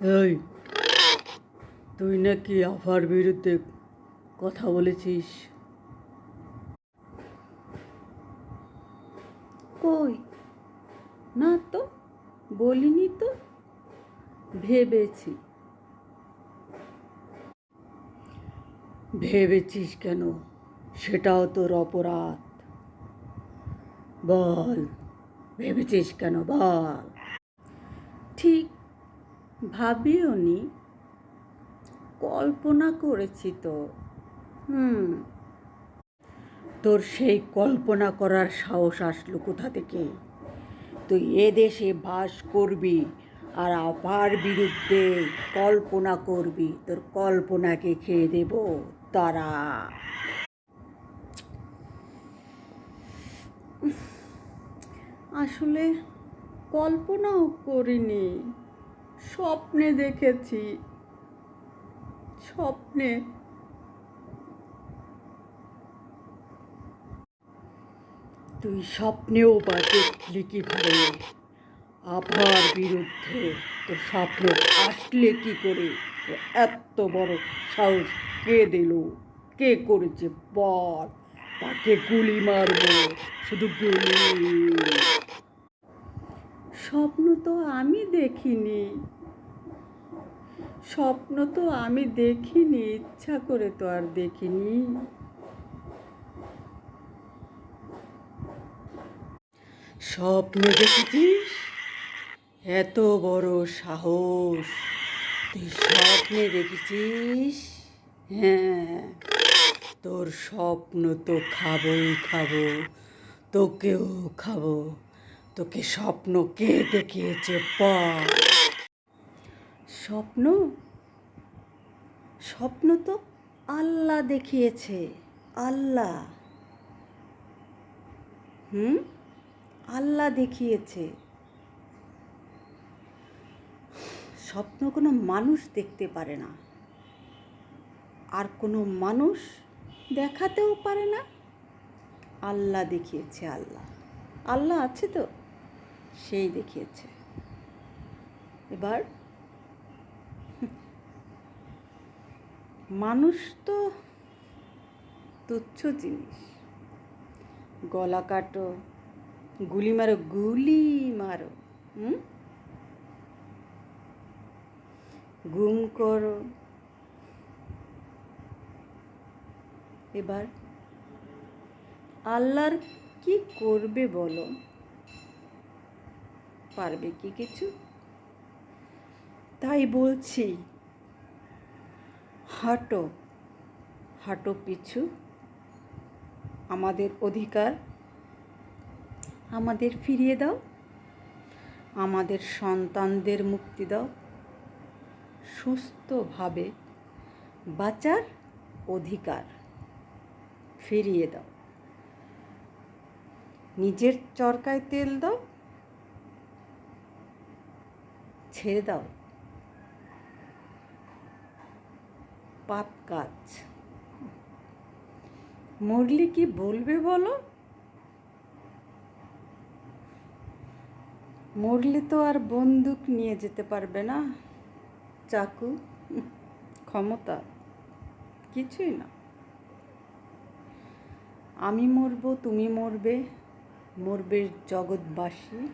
এই তুই নাকি আফার বিরুদ্ধে কথা বলেছিস? কই? না তো বলিনি তো। ভেবেছি। ভেবেছিস কেন? সেটাও তোর অপরাধ। বল ভেবেছিস কেন? বল। ঠিক ভাবিও নি। কল্পনা করেছি তো। হুম। তোর সেই কল্পনা করার সাহস আসলো কোথা থেকে? তুই এদেশে বাস করবি আর আবার বিরুদ্ধে কল্পনা করবি। তোর কল্পনাকে খেয়ে দেব, তারা। আসলে কল্পনাও করিনি। স্বপ্নে দেখেছি। স্বপ্নে। তুই স্বপ্নেও বা দেখলি কীভাবে? আবার বিরুদ্ধে তোর স্বপ্ন আসলে কি করে? এত বড় সাহস কে দিল? কে করেছে বল? তাকে গুলি মারবো, শুধু গুলি। স্বপ্ন তো আমি দেখিনি। স্বপ্ন তো আমি দেখিনি, ইচ্ছা করে তো আর দেখিনি। স্বপ্ন দেখেছিস? এত বড় সাহস। তুই স্বপ্নে দেখেছিস? হ্যাঁ তোর স্বপ্ন তো খাবই খাব, তোকেও খাব। তোকে স্বপ্ন কে দেখিয়েছে স্বপ্ন? স্বপ্ন তো আল্লাহ দেখিয়েছে, আল্লাহ। হুম? আল্লাহ দেখিয়েছে। স্বপ্ন কোনো মানুষ দেখতে পারে না। আর কোনো মানুষ দেখাতেও পারে না। আল্লাহ দেখিয়েছে আল্লাহ। আল্লাহ আছে তো? সেই দেখিয়েছে। এবার মানুষ তো তুচ্ছ জিনিস। গলা কাটো, গুলি মারো গুলি মারো, হুম? গুম করো। এবার আল্লাহর কি করবে বলো? পারবে কি কিছু? তাই বলছি, হাঁটো হাঁটো পিছু। আমাদের অধিকার আমাদের ফিরিয়ে দাও। আমাদের সন্তানদের মুক্তি দাও। সুস্থভাবে বাঁচার অধিকার ফিরিয়ে দাও। নিজের চরকায় তেল দাও। ছেড়ে দাও। পাপ কাজ। মরলে কি বলবে বলো? মরলে তো আর বন্দুক নিয়ে যেতে পারবে না। চাকু, ক্ষমতা, কিছুই না। আমি মরবো, তুমি মরবে মরবে জগৎবাসী।